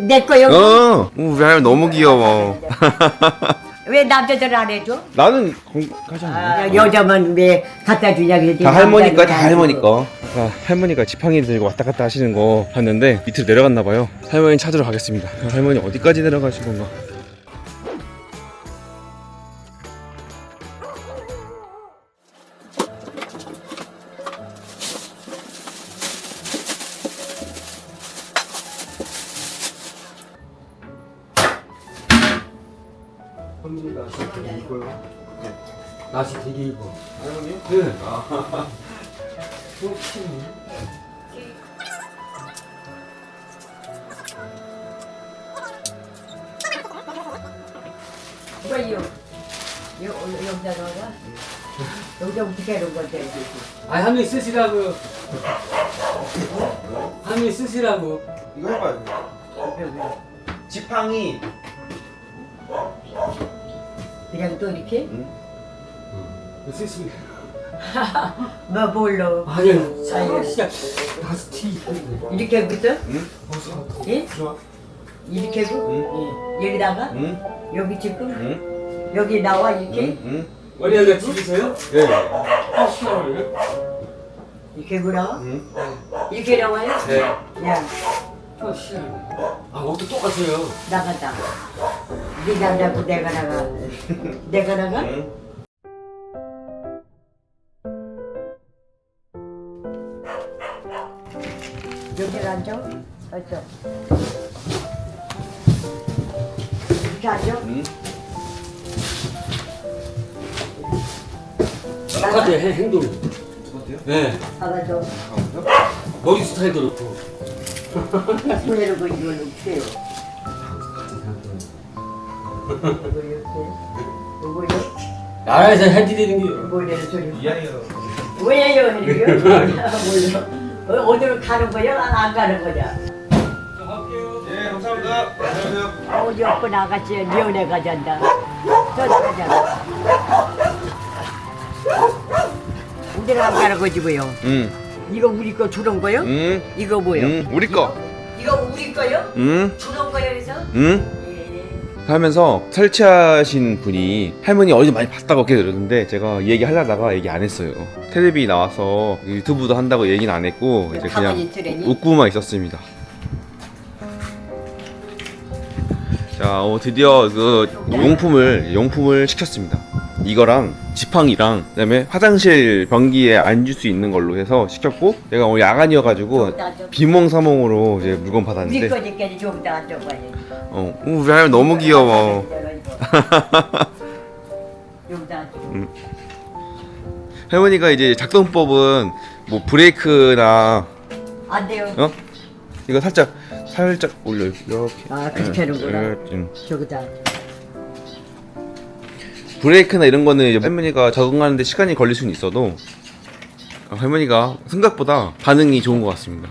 내 거요? 어, 우리 할머니 너무 귀여워. 왜 남자들 안 해줘? 나는 가장 아, 여자만 왜 갖다 주냐 그랬더니 다 할머니 거, 다 할머니 안 거. 아, 할머니가 지팡이 들고 왔다 갔다 하시는 거 봤는데 밑으로 내려갔나 봐요. 할머니 찾으러 가겠습니다. 할머니 어디까지 내려가신 건가? 할머니가 되게 이뻐요. 날씨 되게 이뻐. 할머니? 네. 혹시 뭐요? 여, 여기다 넣어라? 여기다 어떻게 하는 건데? 아 할머니 쓰시라고. 할머니 쓰시라고. 이거 해봐요. 지팡이. 그냥 또 이렇게? 쓰시. 뭐 뭘로? 아니요. 시작. 다시 티. 이렇게 하고서? 응? 예? 좋아. 이렇게 하고? 예. 여기다가? 응? 여기 지금? 응? 여기 나와 이렇게? 응? 응? 머리가 집이세요? 네. 아 시원해요. 이렇게 하고 나와? 응? 이렇게 나와요? 네. 야 아 시원해. 아 옷도 똑같아요. 나가자 네가 나고 내가 나가 내가 나가? 응? 여기 앉아? 앉아 이렇게 앉아? 응? 똑같아요 행- 행동이. 어때요? 네. 잡아줘 머리 스타일도 그렇고. 손으로 그 이거 이렇게 이거 이렇게 나라에서 해드리는 게. 뭐 이래는 소리 미안해요. 왜요 이래요? 몰라 어, 어디로 가는 거야? 안, 안 가는 거냐? 예, 감사합니다. 안녕하세요. 어디 없고 나갔지 미연에 가잔다 저 나가잖아 우리는 안 가는 거지 뭐요 응. 이거 우리 거 주는 거요? 응? 이거 뭐요? 응? 우리 거. 이거 우리 거요? 응? 주는 거요 그래서? 응? 예. 하면서 설치하신 분이 할머니 어디서 많이 봤다고 이렇게 들었는데 제가 이 얘기 하려다가 얘기 안 했어요. 텔레비 나와서 유튜브도 한다고 얘기는 안 했고 이제 가만히 그냥 있으려니? 웃고만 있었습니다. 자, 어, 드디어 그 용품을 용품을 시켰습니다. 이거랑 지팡이랑 그다음에 화장실 변기에 앉을 수 있는 걸로 해서 시켰고 제가 오늘 야간이어가지고. 비몽사몽으로 이제 물건 우리 받았는데 거니까 저기다 앉아봐야지 어, 우리 할머니 너무 귀여워. 여기다 앉아 할머니가 이제 작동법은 뭐 브레이크나 안 돼요 어 이거 살짝 살짝 올려 이렇게 아, 그렇게 하는구나. 이렇게. 음. 저기다 앉아 브레이크나 이런 거는 이제 할머니가 적응하는데 시간이 걸릴 수는 있어도 어, 할머니가 생각보다 반응이 좋은 것 같습니다.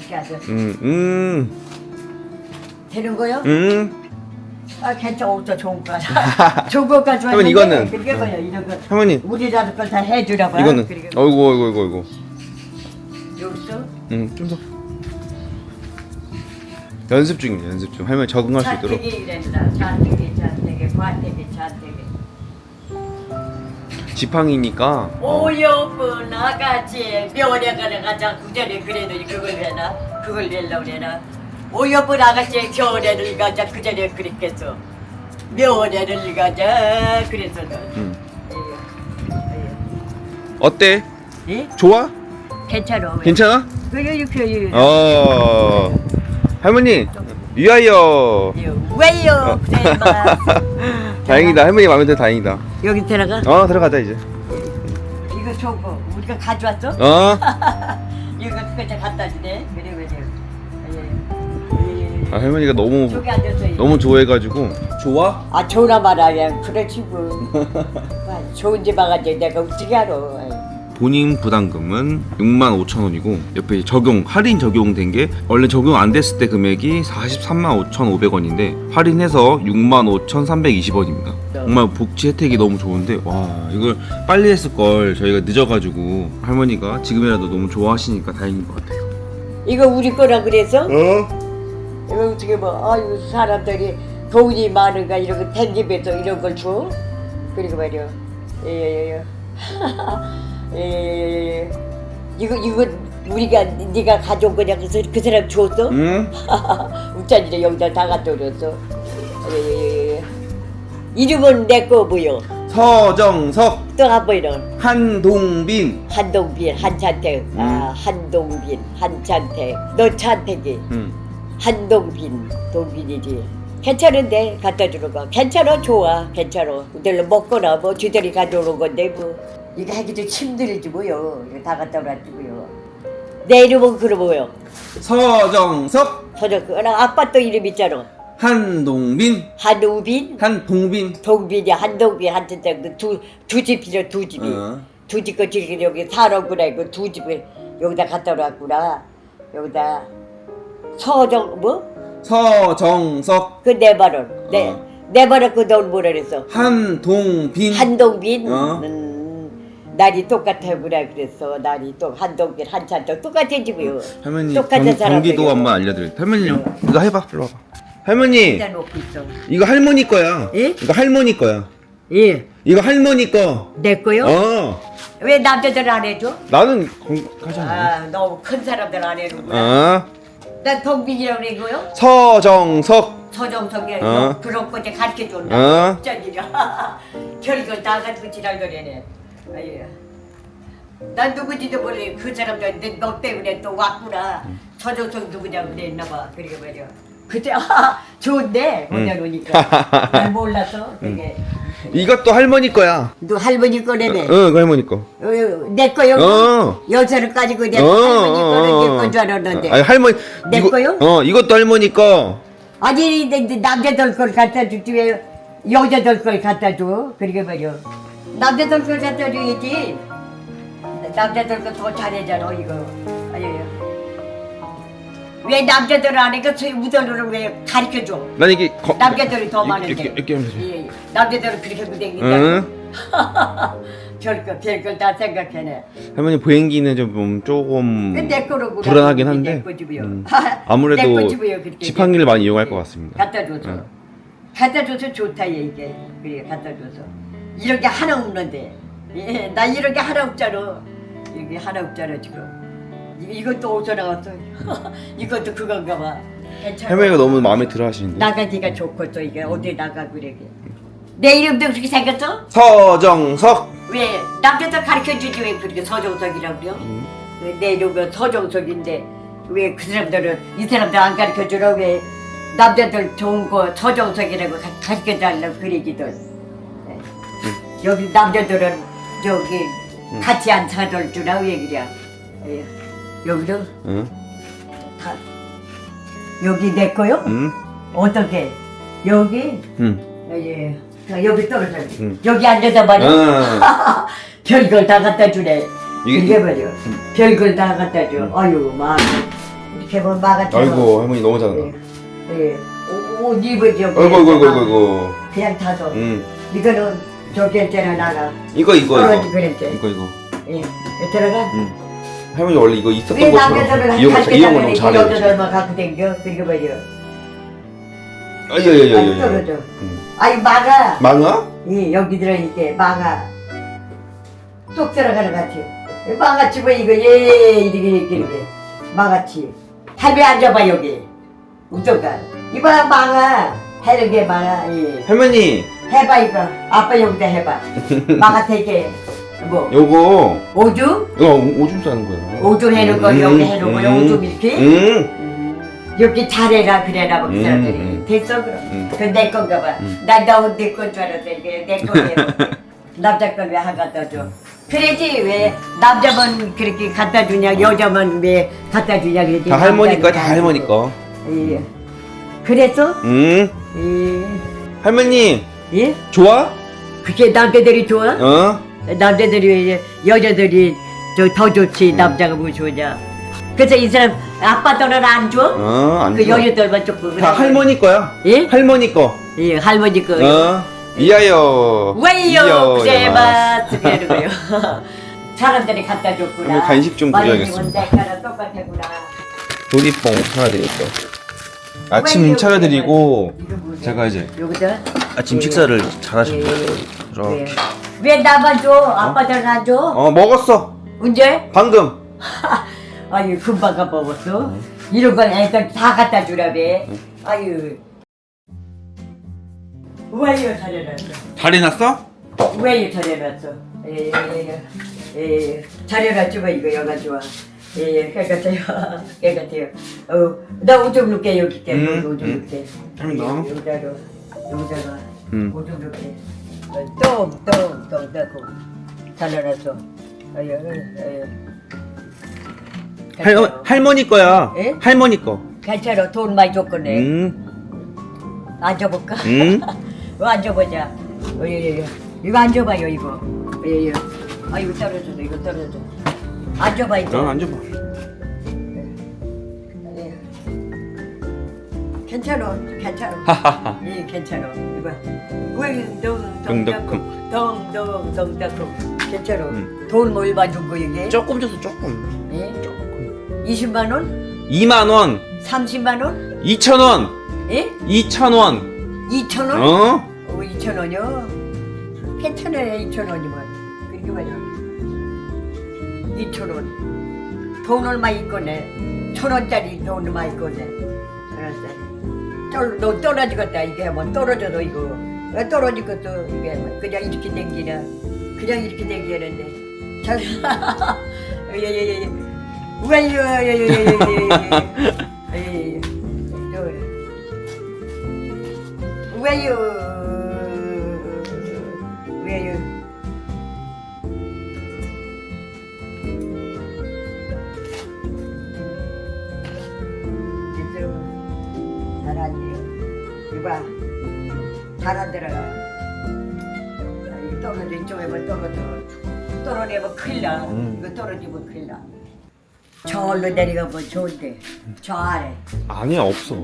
이렇게 음, 음, 되는 거요? 음. 아 괜찮아 없어 좋은 거 좋은 거까지 그러면 이거는- 그렇게 거요 이런 거 할머니 우리라도 걸다 해주라고 이거는 그리고 어이구 어이구 어이구 어이구. 여기서 음, 좀 더. 연습 중입니다. 연습 중. 할머니 적응할 수 있도록. 잔뜩이 이랬다 잔뜩이 잔뜩이 지팡이니까. 오여쁜 아가씨 묘에 가는 가자 구전에 그래도 그걸 해나 그걸 내려고 그래나 오여쁜 아가씨 겨울에를 가자. 그 전에 그랬겠어. 묘에를 가자. 그래서는 음. 어때? 예? 좋아? 괜찮아. 괜찮아? 그래 이렇게 어. 할머니 위하여. 왜요 그래봐 다행이다. 할머니 마음에 들어 다행이다. 여기 들어가 어 들어가자 이제. 이거 좋은 거 우리가 가져왔어? 어. 이거 그거 갖다 주네 그래 그래 예. 예. 아, 할머니가 너무 저기 앉았어 이거. 너무 좋아해가지고. 좋아? 아 좋으나 말아야 그렇지 뭐 아, 좋은 집 와가지고 내가 어떻게 알아 본인 부담금은 6만 5천 원이고 옆에 적용 할인 적용된 게 원래 적용 안 됐을 때 금액이 43만 5천 500원인데 할인해서 6만 5천 320원입니다. 정말 복지 혜택이 너무 좋은데 와 이걸 빨리 했을 걸 저희가 늦어가지고 할머니가 지금이라도 너무 좋아하시니까 다행인 것 같아요. 이거 우리 거라 그래서? 어? 이거 어떻게 뭐 아유 사람들이 돈이 많은가 이런 거 댕기면서 이런 걸 줘? 그리고 말이야 예예예 예예예 이거 이거 우리가 네가 가져온 거냐? 그래서 그 사람 줬어? 응? 우찬이를 여기다 다 갖다 줬어. 예예예 이름은 내 거 뭐요? 서정석. 또 한 번 이런 한동빈. 한동빈 한찬택. 아 한동빈 한찬택. 너 찬택이. 응. 한동빈 동빈이지. 괜찮은데? 갖다 주는 거. 괜찮아 좋아. 괜찮아. 근데 먹거나 뭐 쥐들이 가져오는 건데 뭐 이거 하기도 힘들지 뭐요. 이거 다 갖다 놔주고요. 내 이름은 그러 뭐요. 서정석. 저저 그나 아빠 또 이름 있잖아. 한동빈. 한우빈. 한동빈. 동빈이 한동빈. 한텐tek 두두 집이죠 두 집이. 어. 두 집 거 지금 여기 살았구나. 이거 두 집을 여기다 갖다 놨구나. 여기다. 서정 뭐? 서정석. 그네 발언. 네, 어. 내 발언 그돈 뭐라 그랬어? 한동빈. 한동빈. 어. 음, 날이 똑같아구나 그랬어? 날이 또 한동빈 한찬도 똑같은 집이요. 할머니 똑같은 경, 사람 경기도 한번 알려드릴게요 할머니 요 이거 해봐 일로 와봐. 할머니 일단 놓고 있어. 이거 할머니 거야. 예? 이거 할머니 거야. 예. 이거 할머니 거. 내 거요? 어. 왜 남자들 안 해줘? 나는 건강하잖아 아 너무 큰 사람들 안 해는구나. 어. 난 동빈이라고 그러고요? 서정석. 서정석이 어. 그런 거제 가르쳐 어. 준다 짠이야 별걸 다 가지고 지랄거리네 아유 난 누구지도 모르게 그 사람들 내- 너 때문에 또 왔구나. 서정석 누구냐 그랬나 봐. 그리고 말이야. 그때 아 좋은데? 보내놓으니까. 난 몰라서 되게. 이것도 할머니 거야. 너 할머니 거래네 응 이거 할머니 거. 어, 내 거요? 어. 여자를 가지고 내 어, 할머니 어, 거는 어. 내건줄 알았는데. 아니 할머니 내 이거- 거요? 어 이것도 할머니 거. 아니 내- 내 남자들 걸 갖다 주지 왜 여자들 걸 갖다 줘? 그러게 말이야 남자들 걸 갖다 줘야지. 남자들 거더 잘하잖아 이거. 아유 왜 남자들 안 해? 그 우선으로 왜 가르쳐 줘? 난 이게 거, 남자들이 더 이렇게, 많은데. 이렇게, 이렇게 하면서 예, 예. 남자들은 그렇게 무댕긴다. 응? 별거 별걸 다 생각해내. 할머니 보행기는 좀 조금 내 거로 불안하긴 한데. 내 집이요. 음, 내 아무래도 거 집이요, 그렇게. 지팡이를 많이 이용할 것 같습니다. 갖다 줘서. 응. 갖다 줘서 좋다 얘 이게. 그래 갖다 줘서 이런 게 하나 없는데. 예, 나 이런 게 하나 없잖아. 이게 하나 없잖아 지금. 이- 이것도 나왔어. 이것도 그건가 봐. 괜찮아. 할머니가 너무 마음에 들어 하시는데? 나가기가 좋고 또 이게. 어디 나가 그래 내 이름도 그렇게 생겼어? 서정석. 왜? 남자들 가르쳐 주지 왜 그렇게 서정석이라고 그래요? 음. 왜내 이름은 서정석인데 왜 그 사람들은 이 사람들 안 가르쳐 주러 왜 남자들 좋은 거 서정석이라고 가- 가르쳐 달라고 그러기들 네. 여기 남자들은 저기 같이 안 사줄 왜 그래 예. 여기도 응? 다 여기 내 거요? 응? 어떻게 여기 응. 예 자, 여기 떨어져 응. 여기 앉아서 말이야 응. 별걸 다 갖다 주네. 이게- 이게 말이야. 별걸 다 갖다 줘. 아유, 막 이렇게 보면 마가 아이고 할머니 너무 잘한다 예. 예. 옷, 옷 입으죠. 아이고 아이고 아이고 아이고 그냥 타서. 응 이거는 저기 했잖아, 나가. 이거 이거 떨어지 이거 그랬지. 이거 이거 예. 들어가. 응 할머니 원래 이거 있었던 왜 것처럼 남자들은 이용을 가르쳐 이용을 너무 잘해 여자들만 갖고 댕겨. 그리고 말이야. 아유, 아야야야야 떨어져. 아이, 막아. 망아? 예, 여기 들어있게 막아. 쏙 들어가는 것 같아요. 망아치 뭐 이거 예 이렇게 이렇게 이렇게 망아치. 할배 앉아봐 여기. 우정가. 이봐 망아. 해는 게 망아. 예. 할머니 해봐 이거. 아빠 여기다 해봐. 되게 뭐 요거 오줌? 이거 오줌 싸는 거야 오줌 해는 거 음, 여기 해는 거 음, 오줌 이렇게. 응 음, 여기 잘해라 그래라 뭐그 음, 사람들이 음. 됐어 그럼 음. 그건 내 건가 봐. 음. 난너내건줄 알았는데 이게 내 거예요. 남자 안 갖다 줘? 그러지 왜 남자만 그렇게 갖다 주냐 여자만 왜 갖다 주냐 그러지 다 할머니 거야 다 남자는 할머니. 거 예. 그래서 응 예. 할머니 예? 좋아? 그게 남자들이 좋아? 어? 남자들이 왜 여자들이 저 더 좋지 음. 남자가 뭐 좋냐? 그래서 이 사람 아빠들은 안 줘? 어 안 그 여자들만 조금 다 할머니 거야 예? 할머니 거 예 할머니 거 어? 이하여 왜요 그래 거요 사람들이 갖다 줬구나 간식 좀 드려야겠습니다. 조리뽕 하나 드릴게요. 아침 차려드리고 제가 이제 여기다 아침 식사를 잘하셨어요. 왜? 이렇게. 왜 나만 줘? 아빠들은 안 줘? 어 먹었어. 언제? 방금. 아유 금방 까먹었어. 이런 건 애들 다 갖다 주라며. 아유. 왜요 잘해놨어? 잘 해놨어? 왜요 잘해놨어? 예예예 예. 잘해놨지 뭐 이거 영화 좋아. 예예. 개 같아요. 어나 오줌 넣게 여기 있게 음, 여기 오줌 음. 넣게. 잘 넣어. 여기다가 여기다가 음. 오줌 넣게. 똥똥똥 넣고 잘해놨어. 아유 아유. 할 할머니 거야. 예? 할머니 거. 괜찮아 돈 많이 줬거네 음. 앉아볼까? 음. 이거 앉아보자 어, 예, 예. 이거 앉아봐요 이거 예, 예. 아 이거 떨어져 이거 떨어져 앉아봐 이제 난 앉아봐. 괜찮아 괜찮아 하하하. 예 괜찮아 이거. 덩덩 덩 덩덩덩덩 괜찮아 음. 돈 얼마 준거 이게? 조금 줬어 조금. 예? 20만 원? 2만 원, 30만 원? 2천 원, 예? 2천 원. 2천 원? 어? 어, 2천 원이요? 괜찮아요, 2천 원이면. 그렇게 말이야. 2천 원. 돈 얼마 있거네. 천 원짜리 돈 얼마 있거네. 알았어. 떨, 너 떨어지겠다 이게 뭐 떨어져도 이거 왜 떨어질 것도 이게 뭐 그냥 이렇게 댕기냐 그냥 이렇게 댕기는데 잘 예예예 왜요 왜요 왜요 이거 떨어져 이쪽에 뭐 떨어져. 떨어내면 큰일 나. 음. 이거 떨어지면 큰일 나. 저울로 내려가면 좋은데 저 아래. 아니야 없어.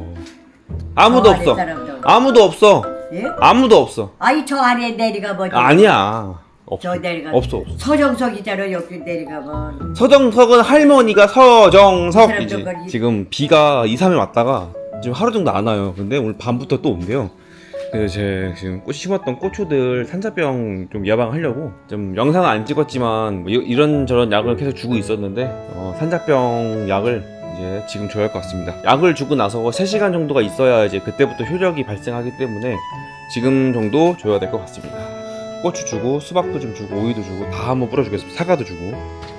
아무도 저 아래 없어. 사람들. 아무도 없어. 예? 아무도 없어. 아이 저 아래 내려가면 아니야. 없어. 저 내려가 없어 없어. 서정석 있잖아 여기 내려가면 서정석은 할머니가 서정석이지. 지금 비가 2, 3일 왔다가 지금 하루 정도 안 와요. 근데 오늘 밤부터 또 온대요. 그래서 제 지금 꽃 심었던 고추들 산자병 좀 예방하려고 좀 영상은 안 찍었지만 뭐 이- 이런저런 약을 계속 주고 있었는데 어, 산자병 약을 이제 지금 줘야 할 것 같습니다. 약을 주고 나서 3시간 정도가 있어야 이제 그때부터 효력이 발생하기 때문에 지금 정도 줘야 될 것 같습니다. 고추 주고 수박도 좀 주고 오이도 주고 다 한번 뿌려주겠습니다. 사과도 주고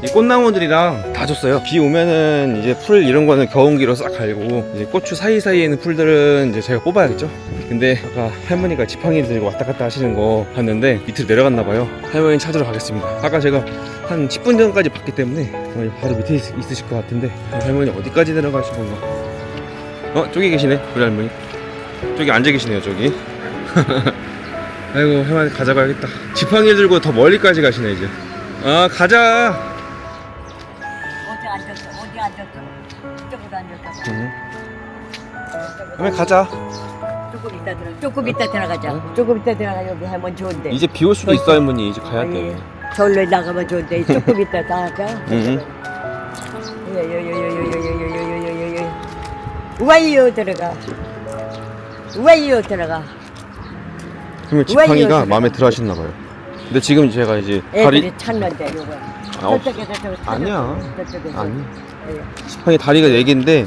이 꽃나무들이랑 다 줬어요. 비 오면은 이제 풀 이런 거는 겨운기로 싹 갈고 이제 고추 사이사이에 있는 풀들은 이제 제가 뽑아야겠죠. 근데 아까 할머니가 지팡이 들고 왔다 갔다 하시는 거 봤는데 밑으로 내려갔나 봐요. 할머니 찾으러 가겠습니다. 아까 제가 한 10분 전까지 봤기 때문에 바로 밑에 있, 있으실 것 같은데 할머니 어디까지 내려가신 건가? 어 저기 계시네 우리 할머니. 저기 앉아 계시네요 저기. 아이고 할머니 가져가야겠다. 지팡이 들고 더 멀리까지 가시네 이제. 아 가자. 할머니 가자. 조금 이따 들어 조금 이따 들어가자. 조금 이따 들어가 여기 하면 좋은데. 이제 비 올 수도 있어 할머니. 이제 가야 아니, 돼. 절로 나가면 좋은데. 조금 이따 나가 응. 요요요요요요요요요요요. 와이요 들어가. 와이요 들어가. 그러면 왜 지팡이가? 마음에 들어 하셨나 봐요. 근데 지금 제가 이제 애들이 다리 찾는데 요거. 아, 없- 저쪽에 저쪽에 아니야. 저쪽에. 아니 예, 지팡이 다리가 네 개인데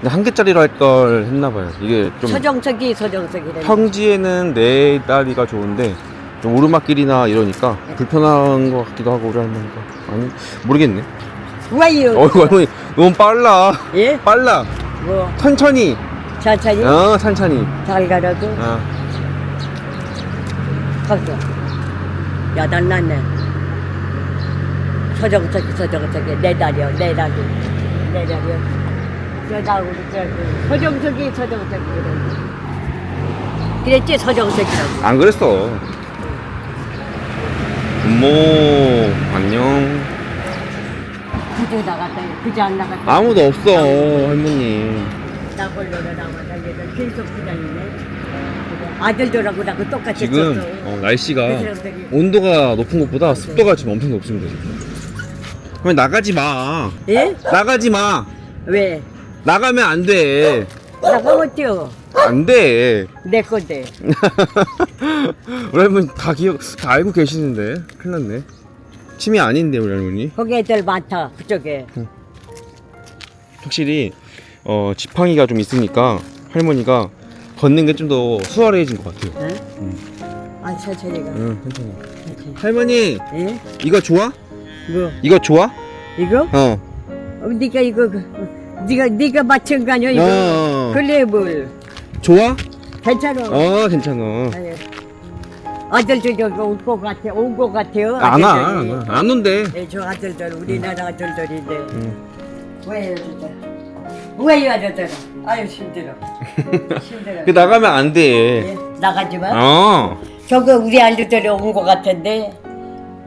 근데 한 개짜리로 할 걸 했나 봐요. 이게 저- 좀 서정석이 서정석이래 평지에는 네 다리가 좋은데 좀 오르막길이나 이러니까 불편한 것 같기도 하고 우리 할머니가 아니 모르겠네. 와이요 어이구 할머니 너무 빨라. 예? 빨라. 뭐 천천히. 천천히 어 천천히. 잘 가라고 어. 갔어 야단 났네 서정석이 서정석이 내 다리요 내 다리 내 다리요 저다 우리 저기 서정석이 서정석이 그래 그랬지 서정석이라고 안 그랬어. 뭐 안녕. 그저 나갔다 그저 안 나갔다 아무도 없어 할머니. 나 걸러라 나와다 얘들 계속 기다리네 아들들하고 나그 똑같이 지금. 어, 날씨가 그. 온도가 높은 것보다 습도가 지금 엄청 높습니다. 지금. 그럼 나가지 마. 예? 나가지 마. 왜? 나가면 안 돼. 나가면 뛰어. 안 돼. 내 건데. 우리 할머니 다 기억, 다 알고 계시는데. 큰일 났네. 침이 아닌데, 우리 할머니. 거기 애들 많다. 그쪽에. 확실히, 어, 지팡이가 좀 있으니까 할머니가 걷는 게 좀 더 수월해진 것 같아요. 응? 아 천천히 가. 응, 천천히. 할머니, 예? 이거 좋아? 뭐 이거 좋아? 이거? 어. 어, 네가 이거 그- 네가 네가 맞춘 거 아니야 이거? 어. 어. 근래 뭘 좋아? 괜찮아. 어 괜찮아. 아니, 아들 저 저기 올것 같아 온 것 같아요? 아, 안와안 온대. 네, 저 아들들 우리나라 아들들인데. 왜요 진짜? 왜요 아들들? 아유 힘들어. 힘들어. 그 나가면 안돼. 예, 나가지 마 어. 저거 우리 아들들이 온 것 같은데?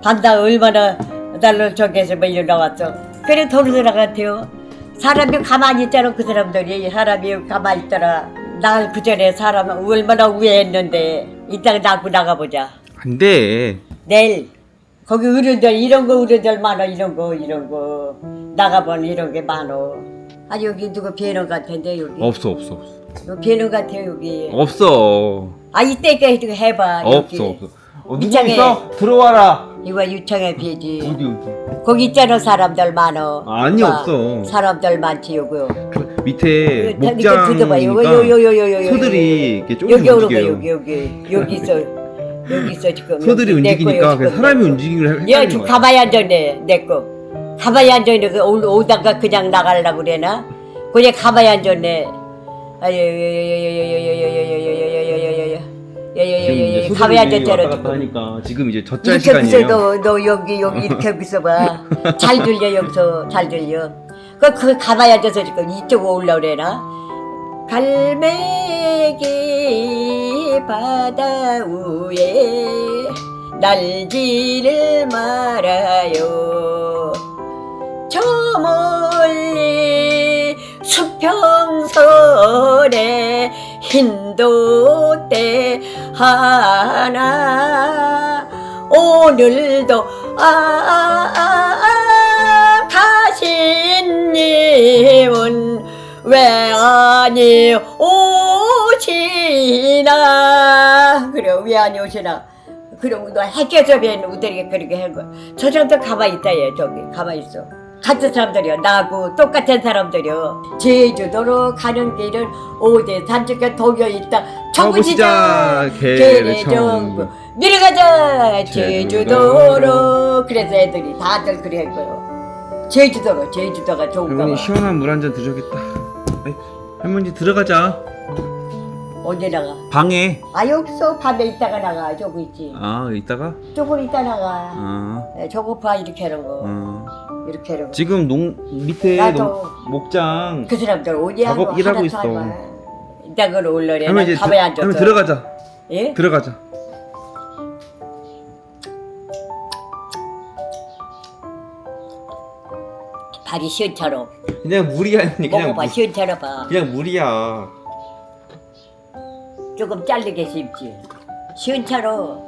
반다 얼마나 달러 저기에서 매일 나왔어. 그래 도로 들어갔대요. 사람이 가만히 있잖아 그 사람들이. 사람이 가만히 있더라. 나 그전에 사람 얼마나 우애했는데 이따가 낳고 나가보자. 안돼. 내일 거기 의료들 이런 거 의료들 많아 이런 거 이런 거. 나가보니 이런 게 많어. 아 여기 누가 비애는 같은데 여기? 없어 없어 없어. 비애는 같아 여기. 없어. 아 이때까지 해봐 없어 여기. 없어. 어, 누구 있어? 들어와라. 이거 유청에 비지. 어디 어디? 거기 있잖아 사람들 많어. 아니 봐. 없어. 사람들 많지 요거. 그 밑에 그, 목장 이거 들어봐. 요거 요요요요요. 소들이 이렇게 조금 여기 오는 거 움직여요. 여기 여기 여기 있어. 여기 있어 지금. 소들이 여기 내 거요, 움직이니까 지금. 그냥 사람이 움직이는 걸 야, 헷갈리는 지금 거야. 가만히 앉아있네, 내 거. 가만히 앉아있네, 그 오- 오다가 그냥 나가려고 그래나? 그냥 가만히 앉아있네. 아유, 아유, 아유, 아유, 아유, 아유, 아유, 아유, 아유, 야야야야 지금 가봐야 이제 소설이 왔다 갔다 저짜로 하니까 지금 이제 젖잘 이렇게 시간이에요. 비서 너너 여기 여기 이렇게 비서봐. 잘 들려 여기서 잘 들려. 그, 그 가봐야 돼서 지금 이쪽 올라 그래라. 갈매기 바다 위에 날지를 말아요. 저 멀리 수평선에 흰도대 하나. 오늘도 아, 아, 아 가신님은 왜 아니 오시나? 그래 왜 아니 오시나? 그럼 너 해결접에는 우리가 그렇게 한 거야. 저 사람들 가만히 있다 얘 저기. 가만히 있어 같은 사람들이요 나하고 똑같은 사람들이요 제주도로 가는 길은 오대 산쪽에 독여 있다. 청구시장 계례 계례정부 내려가자 제주도로. 그래서 애들이 다들 거요 제주도로 제주도가 좋은가 할머니 봐 시원한 물 한 잔 드셔야겠다. 에이, 할머니 들어가자. 언제 나가 방에. 아 여기서 밤에 있다가 나가 저거 있지 아 이따가. 조금 있다 나가 아. 네, 저거 봐 이렇게 하는 거 어. 이렇게 거 지금 농 밑에 나도. 농, 목장. 그 사람들 어디 하고 작업 일하고 하나도 있어. 안 와. 이따 그걸 올려래 할머니 이제 가만히 들- 앉아서 할머니 들어가자. 예? 들어가자. 발이 시원처럼 그냥 물이야 그냥 먹어봐 물. 시원처럼 봐 그냥 물이야. 조금 잘리게 씹지 시원처럼